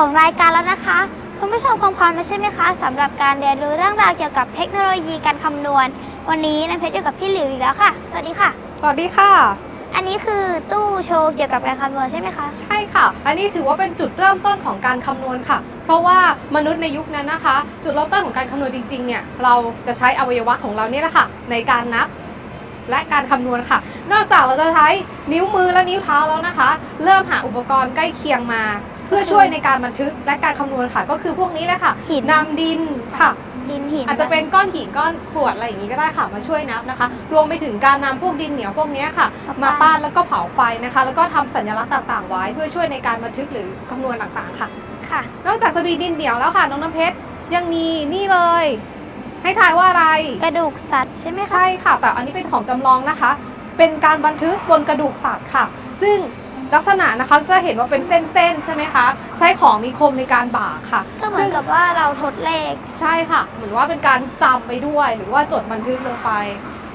ของรายการแล้วนะคะ คุณผู้ชมคงพร้อมแล้วใช่ไหมคะสำหรับการเรียนรู้เรื่องราวเกี่ยวกับเทคโนโลยีการคำนวณ วันนี้น้ำเพชรอยู่กับพี่หลิวอีกแล้วค่ะ สวัสดีค่ะ สวัสดีค่ะ อันนี้คือตู้โชว์เกี่ยวกับการคำนวณใช่ไหมคะ ใช่ค่ะ อันนี้ถือว่าเป็นจุดเริ่มต้นของการคำนวณค่ะ เพราะว่ามนุษย์ในยุคนั้นนะคะ จุดเริ่มต้นของการคำนวณจริงๆเนี่ยเราจะใช้อวัยวะของเราเนี่ยแหละค่ะในการนับ และการคำนวณค่ะ นอกจากเราจะใช้นิ้วมือและนิ้วเท้าแล้วนะคะ เริ่มหาอุปกรณ์ใกล้เคียงมา เพื่อช่วยในการบันทึกและการคำนวณค่ะ ก็คือพวกนี้แหละค่ะหิน นำดินค่ะ ดินหินอาจจะเป็นก้อนหินก้อนกรวดอะไรอย่างนี้ก็ได้ค่ะมาช่วยนับนะคะ รวมไปถึงการนำพวกดินเหนียวพวกนี้ค่ะ มาปั้นแล้วก็เผาไฟนะคะ แล้วก็ทำสัญลักษณ์ต่างๆ ไว้ เพื่อช่วยในการบันทึกหรือคำนวณต่างๆค่ะ ค่ะ นอกจากจะมีดินเหนียวแล้วค่ะน้องน้ำเพชรยังมีนี่เลย ให้ทายว่าอะไร กระดูกสัตว์ใช่ไหมคะ ใช่ค่ะ แต่อันนี้เป็นของจำลองนะคะ เป็นการบันทึกบนกระดูกสัตว์ค่ะ ซึ่งลักษณะนะคะจะเห็นว่าเป็นเส้นๆใช่ไหมคะ ใช้ของมีคมในการบากค่ะก็เหมือนกับว่าเราทดเลข ใช่ค่ะ เหมือนว่าเป็นการจำไปด้วย หรือว่าจดบันทึกลงไป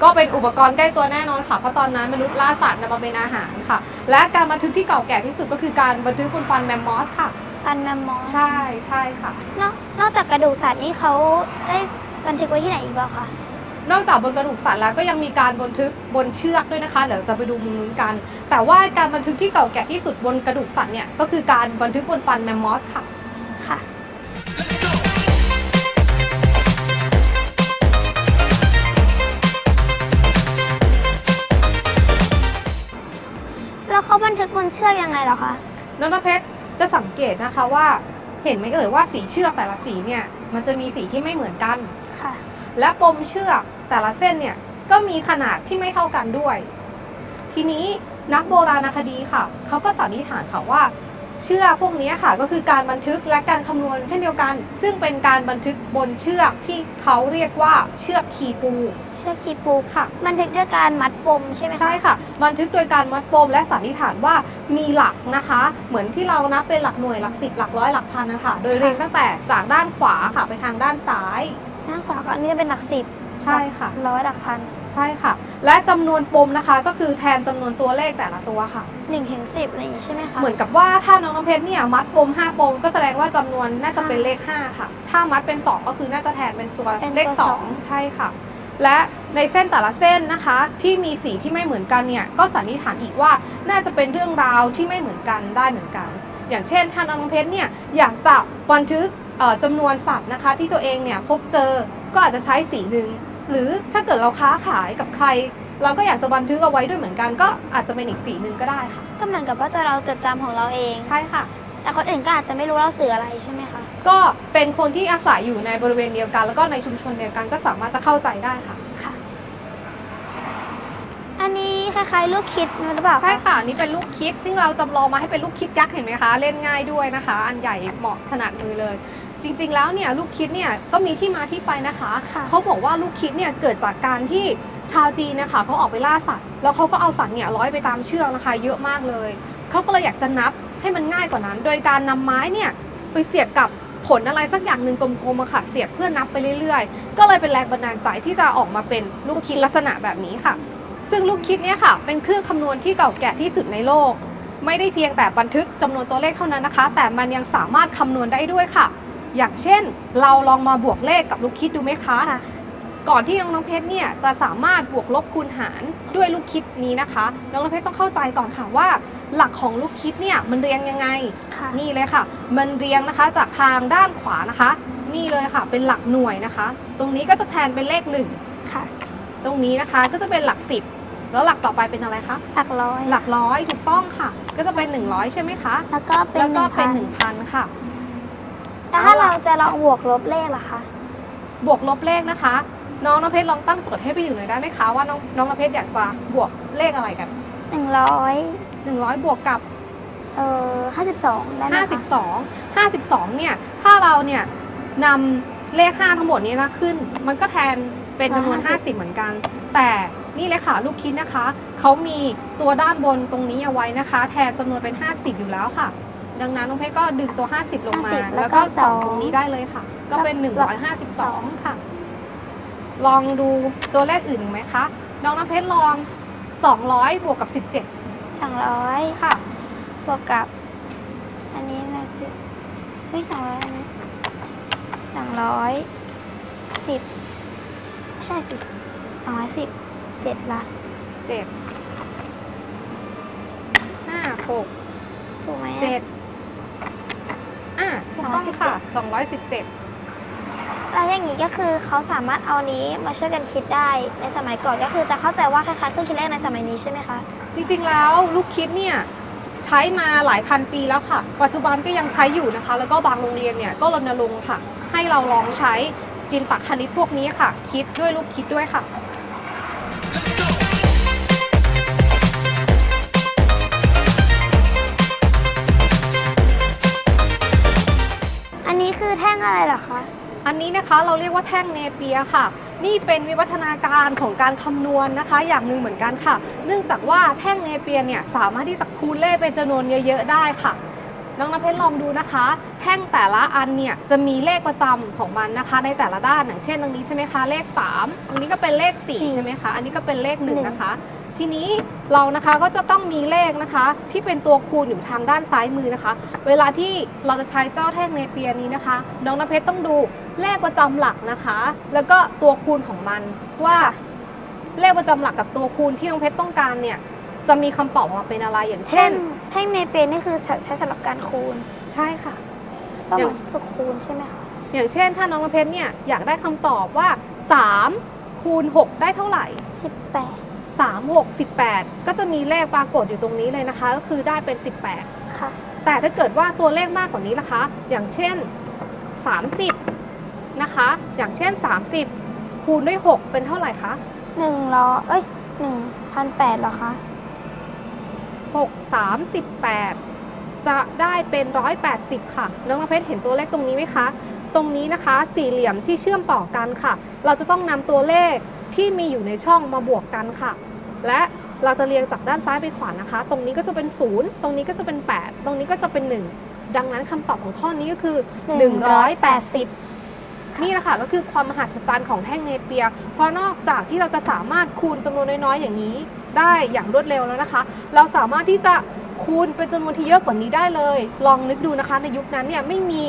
ก็เป็นอุปกรณ์ใกล้ตัวแน่นอนค่ะเพราะตอนนั้นมนุษย์ล่าสัตว์นำมาเป็นอาหารค่ะ และการบันทึกที่เก่าแก่ที่สุดก็คือการบันทึกบนฟันแมมมอสค่ะ ฟันแมมมอสใช่ใช่ค่ะ นอกนอกจากกระดูกสัตว์นี่เขาได้ บันทึกไว้ที่ไหนอีกบ้างคะ นอกจากบนกระดูกสัตว์แล้วก็ยังมีการบันทึกบนเชือกด้วยนะคะ เดี๋ยวจะไปดูมุมนู้นกัน แต่ว่าการบันทึกที่เก่าแก่ที่สุดบนกระดูกสัตว์เนี่ยก็คือการบันทึกบนฟันแมมมอสค่ะ ค่ะ แล้วเขาบันทึกบนเชือกยังไงเหรอคะ น้องน้ำเพชรจะสังเกตนะคะว่า เห็นไหมเอ่ยว่าสีเชือกแต่ละสีเนี่ย มันจะมีสีที่ไม่เหมือนกันค่ะ และปมเชือกแต่ละเส้นเนี่ยก็มีขนาดที่ไม่เท่ากันด้วย ทีนี้นักโบราณคดีค่ะเขาก็สันนิษฐานค่ะว่า เชือกพวกนี้ค่ะก็คือการบันทึกและการคำนวณเช่นเดียวกัน ซึ่งเป็นการบันทึกบนเชือกที่เขาเรียกว่าเชือกคีปู เชือกคีปูค่ะ บันทึกด้วยการมัดปมใช่ไหมคะใช่ค่ะ บันทึกโดยการวัดปมและสันนิษฐานว่ามีหลักนะคะ เหมือนที่เรานับเป็นหลักหน่วยหลักสิบหลักร้อยหลักพันนะคะโดยเรียงตั้งแต่จากด้านขวาค่ะไปทางด้านซ้าย ด้านขวาก็อันนี้จะเป็นหลักสิบใช่ค่ะ ร้อยหลักพันใช่ค่ะ และจำนวนปมนะคะก็คือแทนจำนวนตัวเลขแต่ละตัวค่ะ หนึ่งถึงสิบอะไรอย่างนี้ใช่ไหมคะเหมือนกับว่าถ้าน้องน้ำเพชรเนี่ยมัดปม5ปมก็แสดงว่าจำนวนน่าจะเป็นเลข 5 ค่ะ ถ้ามัดเป็น 2 ก็คือน่าจะแทนเป็นตัวเป็นเลขตัวสอง2ใช่ค่ะ และในเส้นแต่ละเส้นนะคะ ที่มีสีที่ไม่เหมือนกันเนี่ยก็สันนิษฐานอีกว่าน่าจะเป็นเรื่องราวที่ไม่เหมือนกันได้เหมือนกัน อย่างเช่นถ้าน้องน้ำเพชรเนี่ยอยากจะบันทึกเอ่อ จำนวนสัตว์นะคะที่ตัวเองเนี่ยพบเจอก็อาจจะใช้สีหนึ่งหรือถ้าเกิดเราค้าขายกับใคร เราก็อยากจะบันทึกเอาไว้ด้วยเหมือนกัน ก็อาจจะเป็นอีกสีหนึ่งก็ได้ค่ะ ก็เหมือนกับว่าตัวเราจดจำของเราเองใช่ค่ะ แต่คนอื่นก็อาจจะไม่รู้เราสื่ออะไรใช่ไหมคะก็เป็นคนที่อาศัยอยู่ในบริเวณเดียวกัน แล้วก็ในชุมชนเดียวกันก็สามารถจะเข้าใจได้ค่ะค่ะ อันนี้คล้ายๆลูกคิดหรือเปล่าคะใช่ค่ะอันนี่เป็นลูกคิดซึ่งเราจำลองมาให้เป็นลูกคิดยักษ์เห็นไหมคะ เล่นง่ายด้วยนะคะ อันใหญ่เหมาะขนาดมือเลย จริง ๆ แล้วเนี่ยลูกคิดเนี่ยก็มีที่มาที่ไปนะคะ ค่ะ เขาบอกว่าลูกคิดเนี่ยเกิดจากการที่ชาวจีนนะคะเขาออกไปล่าสัตว์ แล้วเขาก็เอาสัตว์เนี่ยร้อยไปตามเชือกนะคะ เยอะมากเลย เขาก็เลยอยากจะนับให้มันง่ายกว่านั้น โดยการนำไม้เนี่ยไปเสียบกับผลอะไรสักอย่างหนึ่งกลมๆอะค่ะเสียบเพื่อนับไปเรื่อยๆ ก็เลยเป็นแรงบันดาลใจที่จะออกมาเป็นลูกคิดลักษณะแบบนี้ค่ะ ซึ่งลูกคิดเนี่ยค่ะ เป็นเครื่องคำนวณที่เก่าแก่ที่สุดในโลก ไม่ได้เพียงแต่บันทึกจำนวนตัวเลขเท่านั้นนะคะ แต่มันยังสามารถคำนวณได้ด้วยค่ะ อย่างเช่น เราลองมาบวกเลขกับลูกคิดดูไหมคะค่ะก่อนที่น้องน้ำเพชรเนี่ยจะสามารถบวกลบคูณหารด้วยลูกคิดนี้นะคะ น้องน้ำเพชรต้องเข้าใจก่อนค่ะว่า หลักของลูกคิดเนี่ยมันเรียงยังไงค่ะนี่เลยค่ะ มันเรียงนะคะจากทางด้านขวานะคะ นี่เลยค่ะ เป็นหลักหน่วยนะคะ ตรงนี้ก็จะแทนเป็นเลขหนึ่งค่ะตรงนี้นะคะก็จะเป็นหลักสิบแล้วหลักต่อไปเป็นอะไรคะ หลักร้อย หลักร้อยถูกต้องค่ะ ก็จะเป็น 100 ใช่ไหมคะ แล้วก็เป็นแล้วหก็นึ่งเป็พันน1,000ค่ะ แล้วถ้าเราจะลองบวกลบเลขล่ะคะ บวกลบเลขนะคะ น้องน้ำเพชรลองตั้งโจทย์ให้ไปอยู่หน่อยได้ไหมคะว่าน้องน้องน้ำเพชรอยากจะบวกเลขอะไรกันหนึ่งร้อย100 บวกกับ เอ่อห้าสิบสองได้ไหมคะ52 52 เนี่ย ถ้าเราเนี่ยนำเลข 5 ทั้งหมดนี้นะขึ้น มันก็แทนเป็นจำนวน 50 เหมือนกัน แต่นี่เลยค่ะลูกคิดนะคะ เขามีตัวด้านบนตรงนี้เอาไว้นะคะ แทนจำนวนเป็น 50 อยู่แล้วค่ะ ดังนั้นน้องเพชรก็ดึงตัว 50 ลงมา 50แล้แล้ววก็ก็สองสองตรงนี้ได้เลยค่ะ ก็เป็นก็152 ค่ะ ลองดูตัวเลขอื่นอีกไหมคะ น้องน้ำเพชรลอง 200 บวกกับ สองร้อย17 ค่ะ บวกกับ อันนี้นะสิเฮ้ยสองร้อยอันนี้สองร้อยสิบไม่ใช่สิสองร้อยสิบเจ็ดละเจ็ดห้าหกถูกไหมอะเจ็ดอะถูก ต้องค่ะสองร้อยสิบเจ็ดแล้วอย่างนี้ก็คือเขาสามารถเอานี้มาช่วยกันคิดได้ในสมัยก่อนก็คือจะเข้าใจว่าคล้ายๆเครื่องคิดเลขในสมัยนี้ใช่ไหมคะ จริงๆแล้วลูกคิดเนี่ยใช้มาหลายพันปีแล้วค่ะ ปัจจุบันก็ยังใช้อยู่นะคะ แล้วก็บางโรงเรียนเนี่ยก็รณรงค์ค่ะ ให้เราลองใช้จินตคณิตพวกนี้ค่ะ คิดด้วยลูกคิดด้วยค่ะ นี้นะคะเราเรียกว่าแท่งเนเปียค่ะ นี่เป็นวิวัฒนาการของการคำนวณนะคะ อย่างหนึ่งเหมือนกันค่ะ เนื่องจากว่าแท่งเนเปียเนี่ยสามารถที่จะคูณเลขเป็นจำนวนเยอะ ๆ ได้ค่ะน้องน้ำเพชรลองดูนะคะ แท่งแต่ละอันเนี่ยจะมีเลขประจำของมันนะคะ ในแต่ละด้านอย่างเช่นตรงนี้ใช่ไหมคะเลข 3 ตรงนี้ก็เป็นเลขสี่4ใช่ไหมคะอันนี้ก็เป็นเลขหนึ่ง1นะคะ ทีนี้เรานะคะก็จะต้องมีเลขนะคะ ที่เป็นตัวคูณอยู่ทางด้านซ้ายมือนะคะ เวลาที่เราจะใช้เจ้าแท่งเนเปียนี้นะคะ น้องน้ำเพชรต้องดูเลขประจำหลักนะคะ แล้วก็ตัวคูณของมันว่าค่ะเลขประจำหลักกับตัวคูณที่น้องเพชรต้องการเนี่ยจะมีคำตอบออกมาเป็นอะไรอย่างเช่เช่นนแท่งเนเปียนี่คือใช้ใช้สำหรับการคูณใช่ค่ะก็เหมือนอย่างสุขคูณใช่ไหมคะอย่างเช่น ถ้าน้องน้ำเพชรเนี่ยอยากได้คำตอบว่า 3 คูณ 6 ได้เท่าไหร่สิบแปด 3 6 18 ก็จะมีเลขปรากฏอยู่ตรงนี้เลยนะคะ ก็คือได้เป็น 18 ค่ะ แต่ถ้าเกิดว่าตัวเลขมากกว่านี้ล่ะคะ อย่างเช่น 30 นะคะ อย่างเช่น 30 คูณด้วย 6 เป็นเท่าไหร่คะหนึ่งร้อยเอ้ยหนึ่งพันแปดเหรอคะ6 3 18จะได้เป็น 180 ค่ะน้องน้ำเพชรเห็นตัวเลขตรงนี้ไหมคะ ตรงนี้นะคะ สี่เหลี่ยมที่เชื่อมต่อกันค่ะ เราจะต้องนำตัวเลข ที่มีอยู่ในช่องมาบวกกันค่ะ และเราจะเรียงจากด้านซ้ายไปขวานะคะ ตรงนี้ก็จะเป็น 0 ตรงนี้ก็จะเป็น 8 ตรงนี้ก็จะเป็น 1 ดังนั้นคำตอบของข้อนี้ก็คือ 180นี่แหละค่ะก็คือความมหัศจรรย์ของแท่งเนเปียร์เพราะนอกจากที่เราจะสามารถคูณจำนวนน้อยๆอย่างนี้ได้อย่างรวดเร็วแล้วนะคะ เราสามารถที่จะคูณเป็นจำนวนที่เยอะกว่านี้ได้เลย ลองนึกดูนะคะ ในยุคนั้นเนี่ยไม่มี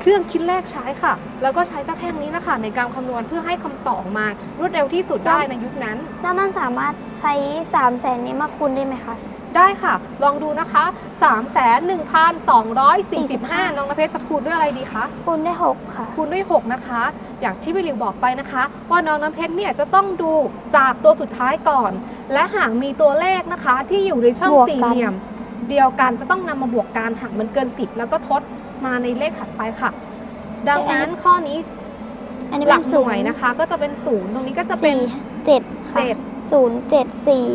เครื่องคิดเลขใช้ค่ะ แล้วก็ใช้เจ้าแท่งนี้นะคะ ในการคำนวณเพื่อให้คำตอบออกมารวดเร็วที่สุดได้ในยุคนั้น แล้วมันสามารถใช้สามแสนนี้มาคูณได้ไหมคะ ได้ค่ะ ลองดูนะคะ 3 1 2 4 5 น้องนเพชรจะคูณด้วยอะไรดีคะ คูณได้หกค่ะ คูณด้วย 6 นะคะ อย่างที่พี่หลิวบอกไปนะคะ ว่าน้องน้ำเพชรเนี่ยจะต้องดูจากตัวสุดท้ายก่อน และหากมีตัวเลขนะคะ ที่อยู่ในช่องบวกกัน สี่เหลี่ยม เดียวกันจะต้องนำมาบวกกันหากมันเกิน 10 แล้วก็ทด มาในเลขถัดไปค่ะ ดังนั้นข้อนี้อันนี้หลัเป็นกหศูน่นวยย์นะคะ ก็จะเป็น0ตรงนี้ก็จะเป็นสี่เจ็ดค่ะเจ็ดศูนย์เจ็ดสี่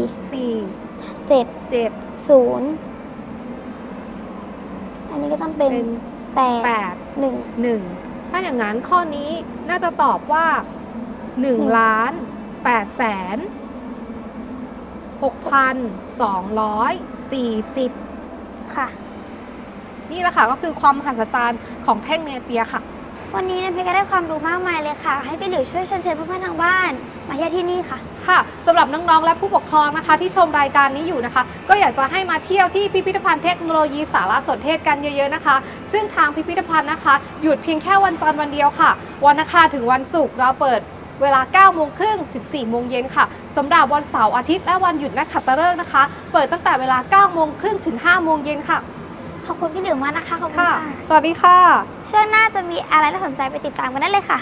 4เจ็ด7ศูนย์อันนี้ก็ต้องเป็นเป็นแปด8หนึ่งหนึ่งถ้าอย่างนั้นข้อนี้น่าจะตอบว่า1ล้าน8แสน6,240ค่ะ นี่แหละค่ะก็คือความมหัศจรรย์ของแท่งเนเปียค่ะ วันนี้เนี่ยเพชรก็ได้ความรู้มากมายเลยค่ะ ให้พี่หลิวช่วยเชิญเชิญเพื่อนๆทางบ้าน มาเที่ยวที่นี่ค่ะ ค่ะสำหรับน้องๆและผู้ปกครองนะคะ ที่ชมรายการนี้อยู่นะคะ ก็อยากจะให้มาเที่ยวที่พิพิธภัณฑ์เทคโนโลยีสารสนเทศกันเยอะๆนะคะ ซึ่งทางพิพิธภัณฑ์นะคะ หยุดเพียงแค่วันจันทร์วันเดียวค่ะ วันอังคารถึงวันศุกร์เราเปิดเวลา 9 โมงครึ่งถึง 4 โมงเย็นค่ะ สำหรับวันเสาร์อาทิตย์และวันหยุดนักขัตฤกษ์นะคะ เปิดตั้งแต่เวลา 9 โมงครึ่งถึง 5 โมงเย็นค่ะ ขอบคุณพี่หลิวมากนะคะขอบคุณค่ะ ค่ะ สวัสดีค่ะ ช่วงหน้าจะมีอะไรน่าสนใจไปติดตามกันได้เลยค่ะ